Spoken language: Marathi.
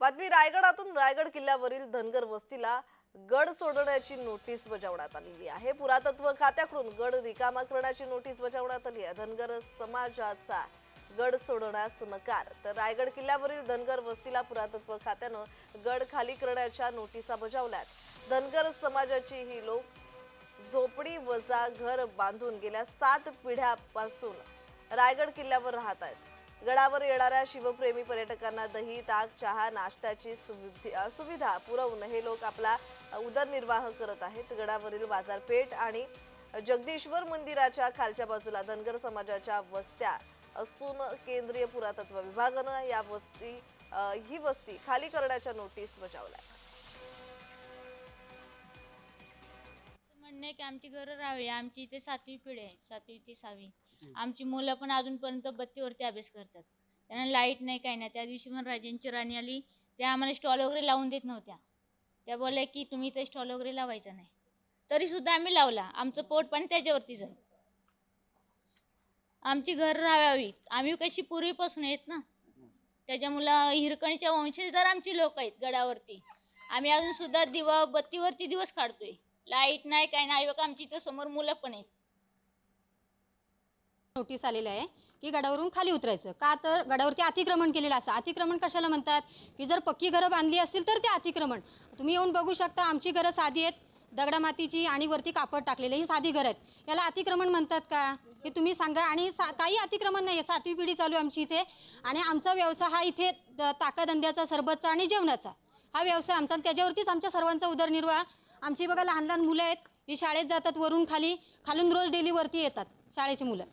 बातमी रायगडातून रायगड किल्ल्यावरील धनगर वस्तीला गड सोडण्याची नोटीस बजावण्यात आलेली आहे. पुरातत्व खात्याकडून गड रिकामा करण्याची नोटीस बजावण्यात आली आहे. धनगर समाजाचा गड सोडण्यास नकार. तर रायगड किल्ल्यावरील धनगर वस्तीला पुरातत्व खात्यानं गड खाली करण्याच्या नोटिसा बजावल्यात. धनगर समाजाची ही लोक झोपडी वजा घर बांधून गेल्या सात पिढ्यापासून रायगड किल्ल्यावर राहत आहेत. गडावर येणाऱ्या शिवप्रेमी पर्यटकांना दही ताक चहा नाश्त्याची सुविधा पुरवून हे लोक आपला उदरनिर्वाह करत आहेत. गडावरील बाजारपेठ आणि जगदीश्वर मंदिराच्या खालच्या बाजूला धनगर समाजाच्या वस्त्या असून केंद्रीय पुरातत्व विभागानं या वस्ती ही वस्ती खाली करण्याच्या नोटीस बजावल्या की आमची घरं राहावी आमची इथे सातवी पिढी आहे सातवी ते सहावी. आमची मुलं पण अजूनपर्यंत बत्तीवरती अभ्यास करतात. त्यांना लाइट नाही काही नाही. त्या दिवशी पण राजांची राणी आली त्या आम्हाला स्टॉल वगैरे लावून देत नव्हत्या. त्या बोलल्या की तुम्ही इथे स्टॉल वगैरे लावायचा नाही. तरी सुद्धा आम्ही लावला. आमचं पोट पण त्याच्यावरती जाईल आमची घर राहावी. आम्ही कशी पूर्वीपासून आहेत ना? त्याच्यामुळं हिरकणीच्या वंशजदार आमची लोक आहेत गडावरती. आम्ही अजून सुद्धा दिवा बत्तीवरती दिवस काढतोय. लाइट नाही काय नाही. बघा आमची इथं समोर मुलं पण आहेत. नोटीस आलेलं आहे की गडावरून खाली उतरायचं. का तर गडावरती अतिक्रमण केलेलं असं. अतिक्रमण कशाला म्हणतात? की जर पक्की घरं बांधली असतील तर ते अतिक्रमण. तुम्ही येऊन बघू शकता आमची घरं साधी आहेत. दगडामातीची आणि वरती कापड टाकलेले ही साधी घरं आहेत. याला अतिक्रमण म्हणतात का? हे तुम्ही सांगा. आणि सा काही अतिक्रमण नाही आहे सातवी पिढी चालू आहे आमची इथे. आणि आमचा व्यवसाय हा इथे ताकदंद्याचा ताकाधंद्याचा सरबतचा आणि जेवणाचा. हा व्यवसाय आमचा आणि त्याच्यावरतीच आमच्या सर्वांचा उदरनिर्वाह आमची बघा लहान लहान मुलं आहेत ही शाळेत जातात वरून खाली खालून रोज डेली वरती येतात शाळेची मुलं.